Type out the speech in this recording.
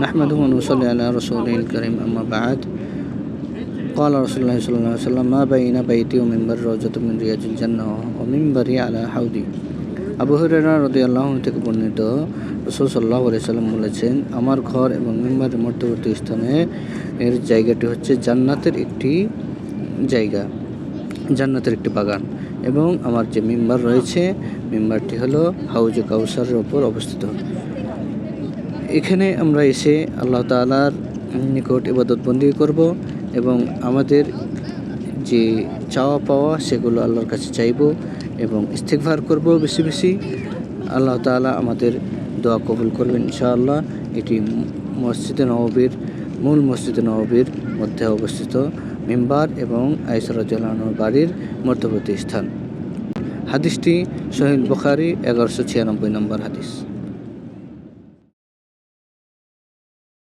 نحمده ونصلي على رسوله الكريم أما بعد قال رسول الله صلى الله عليه وسلم ما بين بيتي ومنبر روضة من رياض الجنة ومنبري على حوضي আবু হুরায়রা রাদিয়াল্লাহু আনহু থেকে বর্ণিত রাসূল সাল্লাল্লাহু আলাইহি সাল্লাম বলেছেন আমার ঘর এবং মিম্বারের মধ্যবর্তী স্থানে এর জায়গাটি হচ্ছে জান্নাতের একটি জায়গা জান্নাতের একটি বাগান এবং আমার যে মিম্বার রয়েছে মিম্বারটি হলো হাউজে কাউসারের ওপর অবস্থিত এখানে আমরা এসে আল্লাহ তাআলার নিকট ইবাদতবন্দি করব এবং আমাদের যে চাওয়া পাওয়া সেগুলো আল্লাহর কাছে চাইব এবং ইস্তেকভার করব বেশি বেশি। আল্লাহ তাআলা আমাদের দোয়া কবুল করবেন ইনশাআল্লাহ। এটি মসজিদে নববীর, মূল মসজিদে নববীর মধ্যে অবস্থিত মেম্বার এবং আইসরাজুল্লাহর বাড়ির মধ্যবর্তী স্থান। হাদিসটি শহীদ বুখারি এগারোশো ছিয়ানব্বই নম্বর হাদিস।